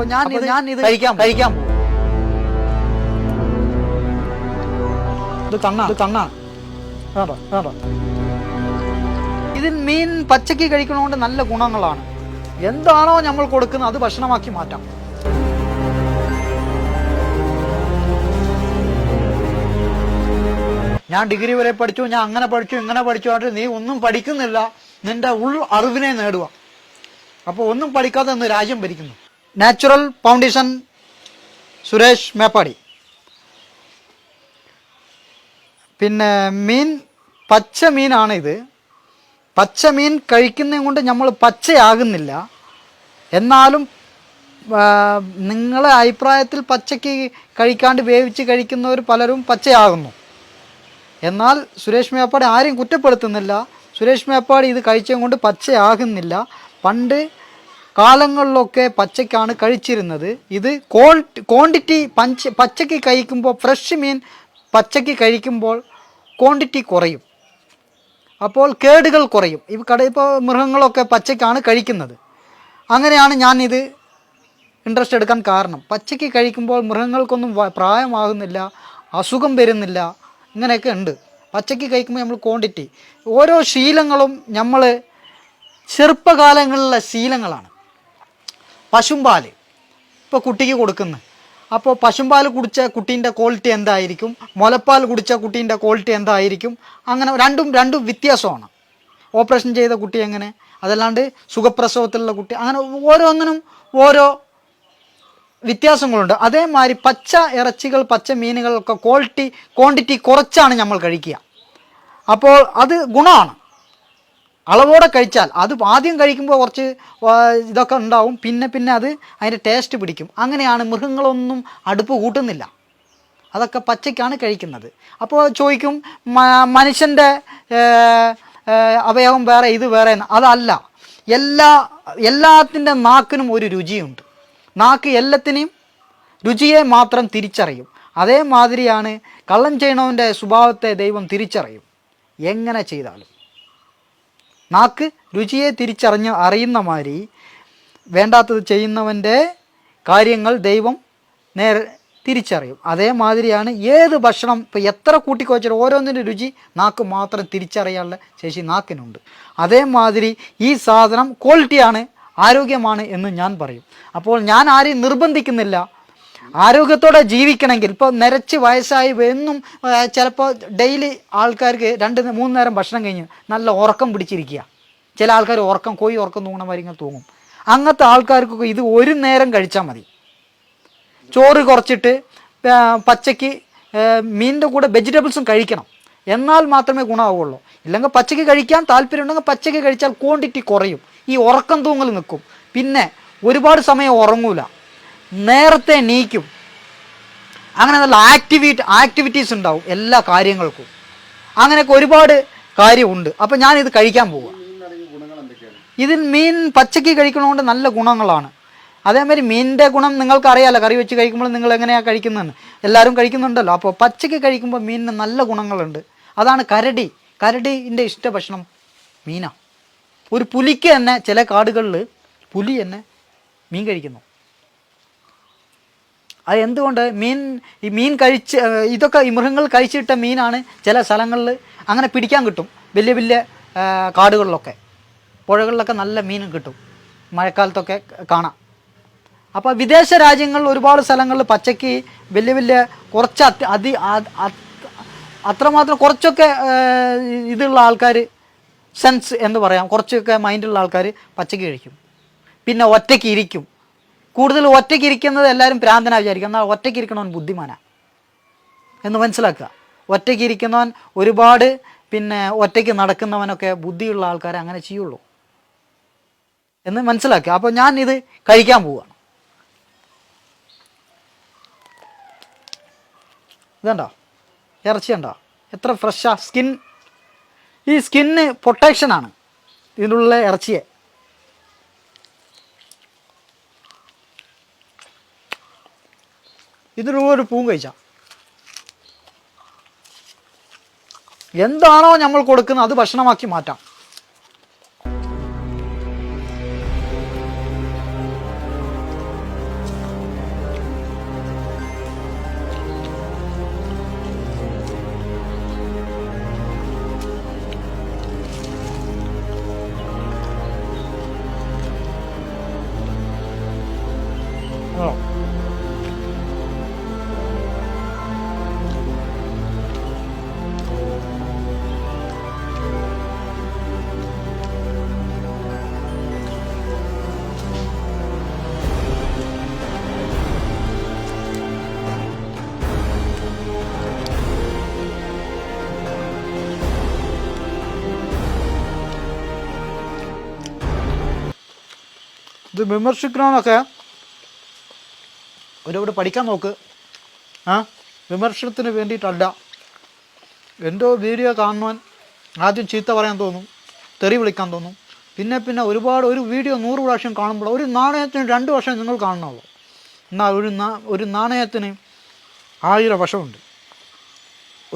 അപ്പൊ ഞാൻ ഇത് ഞാൻ ഇത് കഴിക്കാം കഴിക്കാം പോകും. ഇത് കണ്ണാ ഇത് കണ്ണാ വേണ്ട വേണ്ട ഇതിൽ മീൻ പച്ചക്ക് കഴിക്കണോണ്ട് നല്ല ഗുണങ്ങളാണ്. എന്താണോ നമ്മൾ കൊടുക്കുന്നത് അത് ഭക്ഷണമാക്കി മാറ്റാം. ഞാൻ ഡിഗ്രി വരെ പഠിച്ചു ഞാൻ അങ്ങനെ പഠിച്ചു ഇങ്ങനെ പഠിച്ചു ആയിട്ട് നീ ഒന്നും പഠിക്കുന്നില്ല. നിന്റെ ഉൾ അറിവിനെ നേടുക. അപ്പോൾ ഒന്നും പഠിക്കാതെ ഇന്ന് രാജ്യം ഭരിക്കുന്നു. നാച്ചുറൽ ഫൗണ്ടേഷൻ സുരേഷ് മേപ്പാടി പിന്നെ മീൻ പച്ച മീനാണ് ഇത്. പച്ച മീൻ കഴിക്കുന്നത് കൊണ്ട് നമ്മൾ പച്ചയാകുന്നില്ല. എന്നാലും നിങ്ങളെ അഭിപ്രായത്തിൽ പച്ചയ്ക്ക് കഴിക്കാണ്ട് വേവിച്ച് കഴിക്കുന്നവർ പലരും പച്ചയാകുന്നു. എന്നാൽ സുരേഷ് മേപ്പാടി ആരെയും കുറ്റപ്പെടുത്തുന്നില്ല. സുരേഷ് മേപ്പാടി ഇത് കഴിച്ചത് കൊണ്ട് പച്ചയാകുന്നില്ല. പണ്ട് കാലങ്ങളിലൊക്കെ പച്ചയ്ക്കാണ് കഴിച്ചിരുന്നത്. ഇത് ക്വാണ്ടിറ്റി പഞ്ച് പച്ചയ്ക്ക് കഴിക്കുമ്പോൾ ഫ്രഷ് മീൻ പച്ചയ്ക്ക് കഴിക്കുമ്പോൾ ക്വാണ്ടിറ്റി കുറയും. അപ്പോൾ കേടുകൾ കുറയും. ഈ കട ഇപ്പോൾ മൃഗങ്ങളൊക്കെ പച്ചയ്ക്കാണ് കഴിക്കുന്നത്. അങ്ങനെയാണ് ഞാൻ ഇത് ഇൻട്രസ്റ്റ് എടുക്കാൻ കാരണം. പച്ചയ്ക്ക് കഴിക്കുമ്പോൾ മൃഗങ്ങൾക്കൊന്നും പ്രായമാകുന്നില്ല അസുഖം വരുന്നില്ല ഇങ്ങനെയൊക്കെ ഉണ്ട്. പച്ചയ്ക്ക് കഴിക്കുമ്പോൾ നമ്മൾ ക്വാണ്ടിറ്റി ഓരോ ശീലങ്ങളും നമ്മൾ ചെറുപ്പകാലങ്ങളിലെ ശീലങ്ങളാണ്. പശുമ്പാൽ ഇപ്പോൾ കുട്ടിക്ക് കൊടുക്കുന്നു. അപ്പോൾ പശുമ്പാൽ കുടിച്ച കുട്ടീന്റെ ക്വാളിറ്റി എന്തായിരിക്കും? മുലപ്പാൽ കുടിച്ച കുട്ടീന്റെ ക്വാളിറ്റി എന്തായിരിക്കും? അങ്ങനെ രണ്ടും രണ്ടും വ്യത്യാസമാണ്. ഓപ്പറേഷൻ ചെയ്ത കുട്ടി എങ്ങനെ? അതല്ലാണ്ട് സുഖപ്രസവത്തിലുള്ള കുട്ടി അങ്ങനെ ഓരോന്നിനും ഓരോ വ്യത്യാസങ്ങളുണ്ട്. അതേമാതിരി പച്ച ഇറച്ചികൾ പച്ച മീനുകളൊക്കെ ക്വാളിറ്റി ക്വാണ്ടിറ്റി കുറച്ചാണ് നമ്മൾ കഴിക്കുക. അപ്പോൾ അത് ഗുണമാണ്. അളവോടെ കഴിച്ചാൽ അത് ആദ്യം കഴിക്കുമ്പോൾ കുറച്ച് ഇതൊക്കെ ഉണ്ടാവും. പിന്നെ പിന്നെ അത് അതിന്റെ ടേസ്റ്റ് പിടിക്കും. അങ്ങനെയാണ് മൃഗങ്ങളൊന്നും അടുപ്പ് കൂട്ടുന്നില്ല. അതൊക്കെ പച്ചയ്ക്കാണ് കഴിക്കുന്നത്. അപ്പോൾ ചോദിക്കും മനുഷ്യന്റെ അവയവം വേറെ ഇത് വേറെ അതല്ല. എല്ലാ എല്ലാത്തിന്റെ നാക്കിനും ഒരു രുചിയുണ്ട്. നാക്ക് എല്ലാത്തിനെയും രുചിയെ മാത്രം തിരിച്ചറിയും. അതേമാതിരിയാണ് കള്ളം ചെയ്യണവന്റെ സ്വഭാവത്തെ ദൈവം തിരിച്ചറിയും. എങ്ങനെ ചെയ്താലും. നാക്ക് രുചിയെ തിരിച്ചറിഞ്ഞ് അറിയുന്ന മാതിരി വേണ്ടാത്തത് ചെയ്യുന്നവന്റെ കാര്യങ്ങൾ ദൈവം നേരെ തിരിച്ചറിയും. അതേമാതിരിയാണ് ഏത് ഭക്ഷണം ഇപ്പോൾ എത്ര കൂട്ടിക്കോച്ചാലും ഓരോന്നിന്റെ രുചി നാക്ക് മാത്രം തിരിച്ചറിയാനുള്ള ശേഷി നാക്കിനുണ്ട്. അതേമാതിരി ഈ സാധനം ക്വാളിറ്റിയാണ് ആരോഗ്യമാണ് എന്ന് ഞാൻ പറയും. അപ്പോൾ ഞാൻ ആരെയും നിർബന്ധിക്കുന്നില്ല. ആരോഗ്യത്തോടെ ജീവിക്കണമെങ്കിൽ. ഇപ്പോൾ നിരച്ച് വയസ്സായി എന്നും ചിലപ്പോൾ ഡെയിലി ആൾക്കാർക്ക് രണ്ട് മൂന്ന് നേരം ഭക്ഷണം കഴിഞ്ഞ് നല്ല ഉറക്കം പിടിച്ചിരിക്കുക. ചില ആൾക്കാർ ഉറക്കം കോഴി ഉറക്കം തൂങ്ങണ കാര്യങ്ങൾ തൂങ്ങും. അങ്ങനത്തെ ആൾക്കാർക്കൊക്കെ ഇത് ഒരു നേരം കഴിച്ചാൽ മതി. ചോറ് കുറച്ചിട്ട് പച്ചയ്ക്ക് മീനിന്റെ കൂടെ വെജിറ്റബിൾസും കഴിക്കണം. എന്നാൽ മാത്രമേ ഗുണമാവുള്ളൂ. ഇല്ലെങ്കിൽ പച്ചയ്ക്ക് കഴിക്കാൻ താല്പര്യമുണ്ടെങ്കിൽ പച്ചയ്ക്ക് കഴിച്ചാൽ ക്വാണ്ടിറ്റി കുറയും. ഈ ഉറക്കം തൂങ്ങൽ നിൽക്കും. പിന്നെ ഒരുപാട് സമയം ഉറങ്ങൂല. നേരത്തെ നീക്കും അങ്ങനെ നല്ല ആക്ടിവിറ്റി ആക്ടിവിറ്റീസ് ഉണ്ടാവും എല്ലാ കാര്യങ്ങൾക്കും. അങ്ങനെയൊക്കെ ഒരുപാട് കാര്യമുണ്ട്. അപ്പം ഇത് കഴിക്കാൻ പോവുക ഇതിൽ മീൻ പച്ചക്ക് കഴിക്കണതുകൊണ്ട് നല്ല ഗുണങ്ങളാണ്. അതേമാതിരി മീനിന്റെ ഗുണം നിങ്ങൾക്ക് അറിയാമല്ലോ കറി വെച്ച് കഴിക്കുമ്പോൾ നിങ്ങൾ എങ്ങനെയാണ് കഴിക്കുന്നതെന്ന്. എല്ലാവരും കഴിക്കുന്നുണ്ടല്ലോ. അപ്പോൾ പച്ചക്ക് കഴിക്കുമ്പോൾ മീനിന് നല്ല ഗുണങ്ങളുണ്ട്. അതാണ് കരടി. കരടിന്റെ ഇഷ്ട ഭക്ഷണം മീനാണ് ഒരു പുലിക്ക് തന്നെ ചില കാടുകളിൽ പുലി തന്നെ മീൻ കഴിക്കുന്നു. അത് എന്തുകൊണ്ട് മീൻ ഈ മീൻ കഴിച്ച് ഇതൊക്കെ ഈ മൃഗങ്ങൾ കഴിച്ചിട്ട മീനാണ് ചില സ്ഥലങ്ങളിൽ അങ്ങനെ പിടിക്കാൻ കിട്ടും. വലിയ വലിയ കാടുകളിലൊക്കെ. പുഴകളിലൊക്കെ നല്ല മീൻ കിട്ടും. മഴക്കാലത്തൊക്കെ കാണാം. അപ്പോൾ വിദേശ രാജ്യങ്ങളിൽ ഒരുപാട് സ്ഥലങ്ങളിൽ പച്ചയ്ക്ക് വലിയ വലിയ കുറച്ച് അതി അതി അത് അത് അത്രമാത്രം കുറച്ചൊക്കെ ഇതുള്ള ആൾക്കാർ സെൻസ് എന്ന് പറയാം. കുറച്ചൊക്കെ മൈൻഡുള്ള ആൾക്കാർ പച്ചയ്ക്ക് കഴിക്കും. പിന്നെ ഒറ്റയ്ക്ക് ഇരിക്കും. കൂടുതൽ ഒറ്റയ്ക്ക് ഇരിക്കുന്നത് എല്ലാവരും പ്രാന്തനാ വിചാരിക്കും. എന്നാൽ ഒറ്റയ്ക്ക് ഇരിക്കണവൻ ബുദ്ധിമാനാണ് എന്ന് മനസ്സിലാക്കുക. ഒറ്റയ്ക്ക് ഇരിക്കുന്നവൻ ഒരുപാട് പിന്നെ ഒറ്റയ്ക്ക് നടക്കുന്നവനൊക്കെ ബുദ്ധിയുള്ള ആൾക്കാരെ അങ്ങനെ ചെയ്യുള്ളൂ. എന്ന് മനസ്സിലാക്കുക. അപ്പോൾ ഞാൻ ഇത് കഴിക്കാൻ പോവുകയാണ് ഇതുണ്ടോ? ഇറച്ചി ഉണ്ടോ? എത്ര ഫ്രഷാ? സ്കിൻ. ഈ സ്കിന്ന് പ്രൊട്ടക്ഷനാണ്. ഇതിനുള്ള ഇറച്ചിയെ. ഇതിനുള്ള ഒരു പൂവും കഴിച്ചാൽ എന്താണോ നമ്മൾ കൊടുക്കുന്നത് അത് ഭക്ഷണമാക്കി മാറ്റാം. ഇത് വിമർശിക്കണമെന്നൊക്കെ ഒരുപാട് പഠിക്കാൻ നോക്ക്. ആ വിമർശനത്തിന് വേണ്ടിയിട്ടല്ല. എന്തോ വീഡിയോ കാണുവാൻ ആദ്യം ചീത്ത പറയാൻ തോന്നും തെറി വിളിക്കാൻ തോന്നും. പിന്നെ പിന്നെ ഒരുപാട് ഒരു വീഡിയോ നൂറ് പ്രാവശ്യം കാണുമ്പോൾ ഒരു നാണയത്തിന് രണ്ട് വർഷം നിങ്ങൾ കാണണമല്ലോ എന്നാൽ ഒരു ഒരു നാണയത്തിന് ആയിരം വശമുണ്ട്.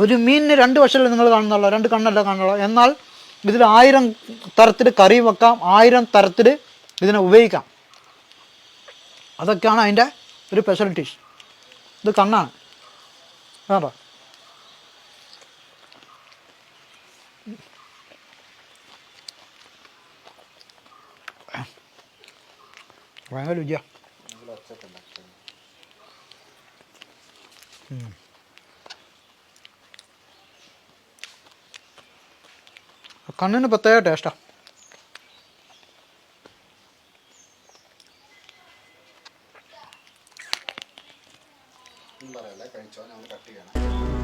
ഒരു മീനിന് രണ്ട് വശമല്ലേ നിങ്ങൾ കാണുന്നുള്ളൂ രണ്ട് കണ്ണല്ല കാണുന്നുള്ളൂ. എന്നാൽ ഇതിൽ ആയിരം തരത്തിൽ കറി വെക്കാം ആയിരം തരത്തിൽ ഇതിനെ ഉപയോഗിക്കാം. അതൊക്കെയാണ് അതിന്റെ ഒരു ഫെസിലിറ്റീസ് ഇത് കണ്ണാണ്. വേണ്ട ഭയങ്കര രുചിയാ. കണ്ണിന് പ്രത്യേക ടേസ്റ്റാ പറയല്ലേ കഴിച്ചോ ഞാൻ കട്ട് ചെയ്യണം.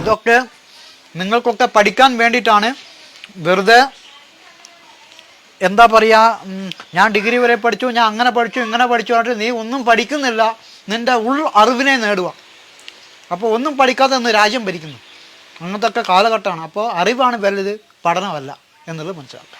ഇതൊക്കെ നിങ്ങൾക്കൊക്കെ പഠിക്കാൻ വേണ്ടിയിട്ടാണ്. വെറുതെ എന്താ പറയുക ഞാൻ ഡിഗ്രി വരെ പഠിച്ചു ഞാൻ അങ്ങനെ പഠിച്ചു ഇങ്ങനെ പഠിച്ചു ആയിട്ട് നീ ഒന്നും പഠിക്കുന്നില്ല. നിന്റെ ഉൾ അറിവിനെ നേടുക. അപ്പോൾ ഒന്നും പഠിക്കാതെ ഒന്ന് രാജ്യം ഭരിക്കുന്നു. അങ്ങനത്തെ ഒക്കെ കാലഘട്ടമാണ്. അപ്പോൾ അറിവാണ് വലുത് പഠനമല്ല എന്നുള്ളത് മനസ്സിലാക്കുക.